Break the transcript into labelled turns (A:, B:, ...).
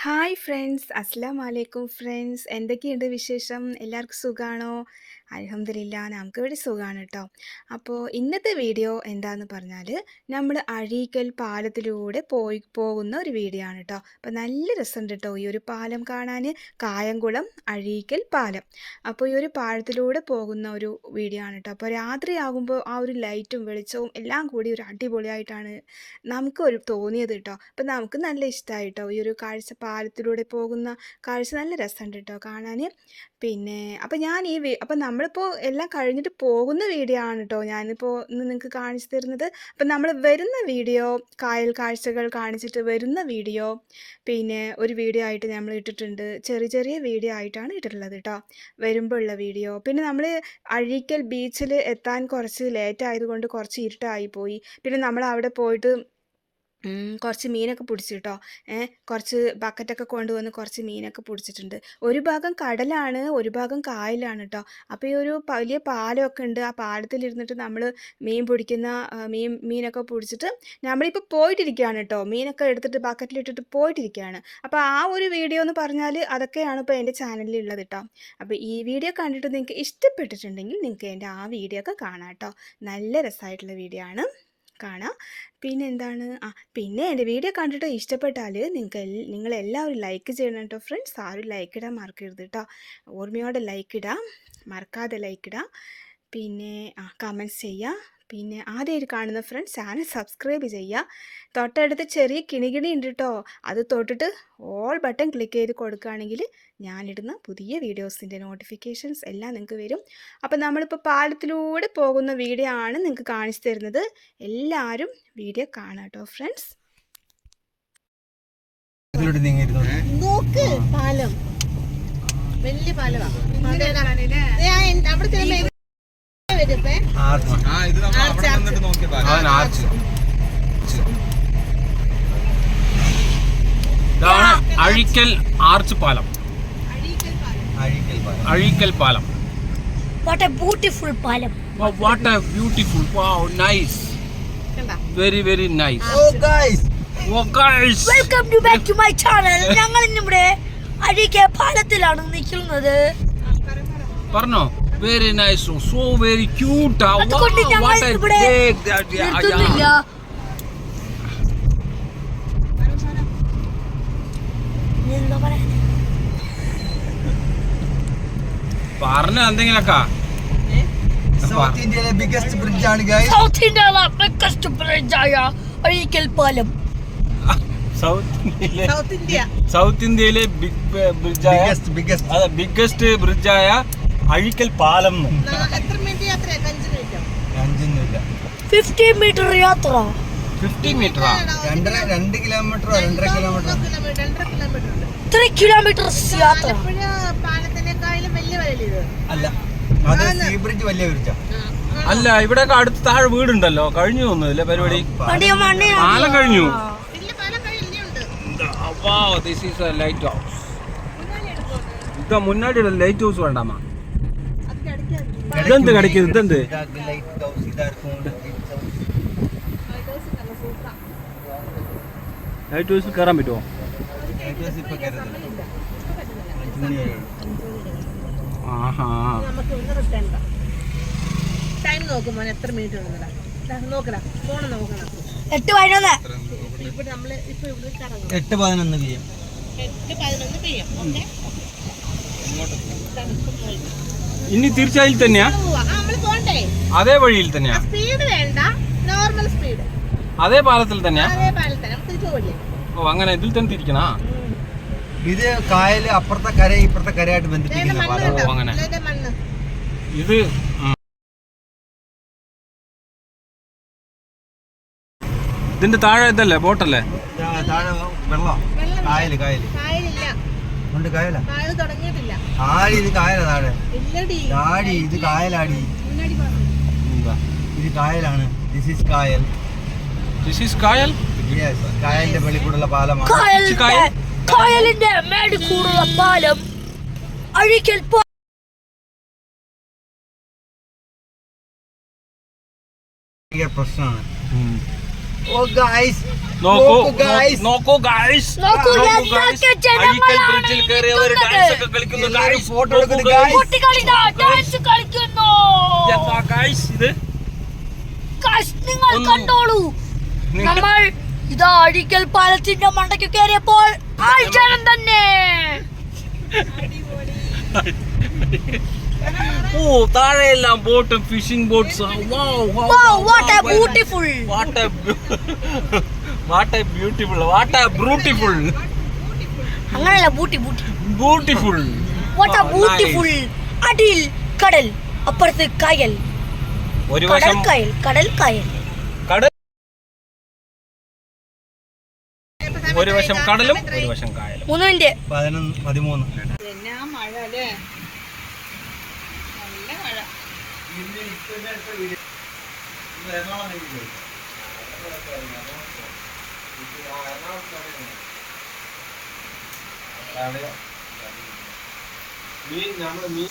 A: Hi friends അസ്സാം വലൈക്കും friends എന്തൊക്കെയുണ്ട് വിശേഷം? എല്ലാവർക്കും സുഖമാണോ അലഹമില്ല നമുക്ക് ഇവിടെ സുഖമാണ് കേട്ടോ അപ്പോൾ ഇന്നത്തെ വീഡിയോ എന്താന്ന് പറഞ്ഞാൽ നമ്മൾ അഴീക്കൽ പാലത്തിലൂടെ പോയി പോകുന്ന ഒരു വീഡിയോ ആണ് കേട്ടോ അപ്പോൾ നല്ല രസമുണ്ട് കേട്ടോ ഈ ഒരു പാലം കാണാൻ കായംകുളം അഴീക്കൽ പാലം. അപ്പോൾ ഈ ഒരു പാലത്തിലൂടെ പോകുന്ന ഒരു വീഡിയോ ആണ് കേട്ടോ അപ്പോൾ രാത്രിയാകുമ്പോൾ ആ ഒരു ലൈറ്റും വെളിച്ചവും എല്ലാം കൂടി ഒരു അടിപൊളിയായിട്ടാണ് നമുക്ക് ഒരു തോന്നിയത് കേട്ടോ അപ്പോൾ നമുക്ക് നല്ല ഇഷ്ടമായി കേട്ടോ ഈ ഒരു കാഴ്ച പാലത്തിലൂടെ പോകുന്ന കാഴ്ച. നല്ല രസമുണ്ട് കേട്ടോ കാണാൻ പിന്നെ അപ്പോൾ ഞാൻ ഈ അപ്പോൾ അപ്പം നമ്മളിപ്പോൾ എല്ലാം കഴിഞ്ഞിട്ട് പോകുന്ന വീഡിയോ ആണ് കേട്ടോ ഞാനിപ്പോൾ ഇന്ന് നിങ്ങൾക്ക് കാണിച്ചു തരുന്നത്. അപ്പം നമ്മൾ വരുന്ന വീഡിയോ കായൽ കാഴ്ചകൾ കാണിച്ചിട്ട് വരുന്ന വീഡിയോ പിന്നെ ഒരു വീഡിയോ ആയിട്ട് നമ്മൾ ഇട്ടിട്ടുണ്ട്. ചെറിയ ചെറിയ വീഡിയോ ആയിട്ടാണ് ഇട്ടിട്ടുള്ളത് കേട്ടോ വരുമ്പോൾ ഉള്ള വീഡിയോ. പിന്നെ നമ്മൾ അഴീക്കൽ ബീച്ചിൽ എത്താൻ കുറച്ച് ലേറ്റ് ആയതുകൊണ്ട് കുറച്ച് ഇരുട്ടായി പോയി. പിന്നെ നമ്മൾ അവിടെ പോയിട്ട് കുറച്ച് മീനൊക്കെ പിടിച്ചിട്ടോ? ഏ കുറച്ച് ബക്കറ്റൊക്കെ കൊണ്ടുവന്ന് കുറച്ച് മീനൊക്കെ പിടിച്ചിട്ടുണ്ട്. ഒരു ഭാഗം കടലാണ് ഒരു ഭാഗം കായലാണ് കേട്ടോ അപ്പോൾ ഈ ഒരു വലിയ പാലമൊക്കെ ഉണ്ട്. ആ പാലത്തിലിരുന്നിട്ട് നമ്മൾ മീൻ പിടിക്കുന്ന മീൻ മീനൊക്കെ പിടിച്ചിട്ട് നമ്മളിപ്പോൾ പോയിട്ടിരിക്കുകയാണ് കേട്ടോ മീനൊക്കെ എടുത്തിട്ട് ബക്കറ്റിലിട്ടിട്ട് പോയിട്ടിരിക്കുകയാണ് അപ്പോൾ ആ ഒരു വീഡിയോ എന്ന് പറഞ്ഞാൽ അതൊക്കെയാണ് ഇപ്പോൾ എന്റെ ചാനലിൽ ഉള്ളത് കേട്ടോ അപ്പോൾ ഈ വീഡിയോ കണ്ടിട്ട് നിങ്ങൾക്ക് ഇഷ്ടപ്പെട്ടിട്ടുണ്ടെങ്കിൽ നിങ്ങൾക്ക് എന്റെ ആ വീഡിയോ ഒക്കെ കാണാം കേട്ടോ നല്ല രസമായിട്ടുള്ള വീഡിയോ ആണ്. കാണാം. പിന്നെ എന്താണ് ആ പിന്നെ എന്റെ വീഡിയോ കണ്ടിട്ട് ഇഷ്ടപ്പെട്ടാൽ നിങ്ങൾക്ക് എൽ നിങ്ങൾ എല്ലാവരും ലൈക്ക് ചെയ്യണം കേട്ടോ ഫ്രണ്ട്സ് ആരും ലൈക്ക് ഇടാൻ മറക്കരുത് കേട്ടോ ഓർമ്മയോടെ ലൈക്ക് ഇടാം. മറക്കാതെ ലൈക്ക് ഇടാം. പിന്നെ ആ കമൻസ് ചെയ്യുക പിന്നെ ആദ്യമായിട്ട് കാണുന്ന ഫ്രണ്ട്സ് ചാനൽ സബ്സ്ക്രൈബ് ചെയ്യുക തൊട്ടടുത്ത് ചെറിയ കിണികിണി ഉണ്ട് കേട്ടോ അത് തൊട്ടിട്ട് ഓൾ ബട്ടൺ ക്ലിക്ക് ചെയ്ത് കൊടുക്കുകയാണെങ്കിൽ ഞാനിടുന്ന പുതിയ വീഡിയോസിന്റെ നോട്ടിഫിക്കേഷൻസ് എല്ലാം നിങ്ങൾക്ക് വരും. അപ്പോൾ നമ്മളിപ്പോൾ പാലത്തിലൂടെ പോകുന്ന വീഡിയോ ആണ് നിങ്ങൾക്ക് കാണിച്ചു തരുന്നത്. എല്ലാവരും വീഡിയോ കാണാം കേട്ടോ ഫ്രണ്ട്സ്
B: നോക്ക് പാലം. വലിയ പാലമാണ് അവിടെ ചെല്ലുമ്പോ
C: ഇതാണ് അഴിക്കൽ ആർച്ച്. പാലം.
D: അഴിക്കൽ പാലം.
E: വാട്ട് എ ബ്യൂട്ടിഫുൾ പാലം.
C: വാട്ട് എ ബ്യൂട്ടിഫുൾ നൈസ്
B: കണ്ടാ?
C: Very very nice
D: oh guys
E: welcome to back to my channel ഞങ്ങൾ ഇന്നിവിടെ അഴിക്കൽ പാലത്തിലാണ് നിൽക്കുന്നത്.
C: പറഞ്ഞോ? Very nice so very cute
E: അതുകൊണ്ട് ഞങ്ങൾ ഇവിടെ നിർത്തുന്നില്ല
C: പറഞ്ഞ എന്തെങ്കിലൊക്കെ
D: സൗത്ത് ഇന്ത്യയിലെ ബിഗസ്റ്റ് ബ്രിഡ്ജ് ആണ് ഗൈസ്
E: സൗത്ത് ഇന്ത്യയിലെ ബെസ്റ്റ് ബ്രിഡ്ജായ അഴീക്കൽ പാലം.
C: സൗത്ത് ഇന്ത്യയിലെ
B: സൗത്ത് ഇന്ത്യ
C: സൗത്ത് ഇന്ത്യയിലെ ബിഗ് ബ്രിഡ്ജായ
D: ബിഗസ്റ്റ് ബിഗസ്റ്റ്
C: അതെ ബിഗ്ഗസ്റ്റ് ബ്രിഡ്ജായ അഴിക്കൽ പാലം
B: മീറ്റർ യാത്ര
E: ഫിഫ്റ്റി മീറ്റർ യാത്ര.
C: 50 മീറ്ററാ
D: രണ്ടര രണ്ട് കിലോമീറ്ററോ രണ്ടര
B: കിലോമീറ്റർ കിലോമീറ്റർ
E: യാത്ര.
D: അല്ല. അത് സീ ബ്രിഡ്ജ് വലിയ ബ്രിഡ്ജാ
C: അല്ല ഇവിടെയൊക്കെ അടുത്ത് താഴെ വീടുണ്ടല്ലോ. കഴിഞ്ഞു തോന്നുന്നില്ല പരിപാടി? പാലം കഴിഞ്ഞു.
B: This is a
C: light this ഇതാ മുന്നാടി ലൈറ്റ് ഹൗസ് വേണ്ടാമ ഇതെന്ത് കടിക്കുന്നത് ഇതെന്ത്?
D: ലൈറ്റ്
C: ഹൗസിൽ കയറാൻ പറ്റുമോ
D: ഇപ്പൊ
C: ആഹാ.
B: ടൈം നോക്കും മോനെ എത്ര മിനിറ്റ് ഉണ്ടെന്നടാ നോക്കടാ ഫോൺ നോക്കണം.
E: എട്ട് പതിനൊന്ന്.
B: ഇവിടെ നമ്മൾ ഇപ്പൊ ഇവിടെ കറങ്ങും
D: എട്ട് പതിനൊന്ന് പി എം
B: എട്ട് പതിനൊന്ന് പെയ്യും ഓക്കെ
C: ഇനി തീർച്ചയായും തന്നെയാ. അതേ വഴിയിൽ തന്നെയാ.
B: സ്പീഡ് വേണ്ട. നോർമൽ സ്പീഡ്
C: അതേ പാലത്തിൽ തന്നെയാ. ഓ അങ്ങനെ ഇതിൽ തന്നെ തിരിക്കണാ?
D: ഇത് കായൽ അപ്പുറത്തെ കര ഇപ്പുറത്തെ കരയായിട്ട് ബന്ധിപ്പിക്കുന്ന പാലം.
C: അങ്ങനെ. ഇത്. ഇതിന്റെ താഴെ ഇതല്ലേ ബോട്ടല്ലേ?
D: താഴെ വെള്ളം. കായൽ.
B: കായൽ.
D: ഉണ്ട് കായല?
B: തുടങ്ങിയിട്ടില്ല.
D: ആടി ഇത് കായല താഴെ ആടി ഇത് കായലാടി. ഇത് കായലാണ്. This is kayal.
C: This is kayal?
D: കായലിന്റെ വെളിക്കൂടുള്ള പാലമാണ്.
E: കായലിന്റെ? മേടിക്കൂടുള്ള പാലം അഴിക്കൽ
D: പ്രശ്നമാണ്. ഓ ഗായ്സ്
C: നോക്കൂ
D: നോക്കൂ, guys.
C: നോക്കൂ ഗായ്സ്
E: നോക്കൂ, എന്തൊക്കെ ജനങ്ങളാണ്
C: ബ്രിഡ്ജിൽ കയറി
E: അവർ
C: ഡാൻസ് ഒക്കെ കളിക്കുന്നു
D: ഗായ്സ്
C: ഫോട്ടോ
D: എടുക്കുന്നു,
E: ഗായ്സ് ഇതാ ഡാൻസ് കളിക്കുന്നു.
C: എന്താ ഗായ്സ് ഇത്?
E: ഗായ്സ് നിങ്ങൾ കണ്ടോളൂ. നമ്മൾ ഇതാ അഴിക്കൽ പാലത്തിന്റെ മണ്ടയ്ക്ക് കയറിയപ്പോൾ ആഴ്ചനം തന്നെ.
C: ഓ താഴെയെല്ലാം ബോട്ടും fishing boats. Beautiful what a beautiful
E: അങ്ങനെയല്ല ബൂട്ടി ബൂട്ടി
C: ബ്യൂട്ടിഫുൾ
E: beautiful. അടിയിൽ കടൽ അപ്പുറത്ത് കായൽ.
C: ഒരു
E: കടൽ
C: വശം
E: കായൽ കടൽ കായൽ.
C: കടൽ ഒരു വശം കടലും ഒരു വശം കായലും.
E: മൂന്നിന്റെ മിനിറ്റ്.
D: പതിനൊന്ന് പതിമൂന്ന്.
B: അല്ലേ നല്ല മഴ
C: മീൻ നമ്മൾ മീൻ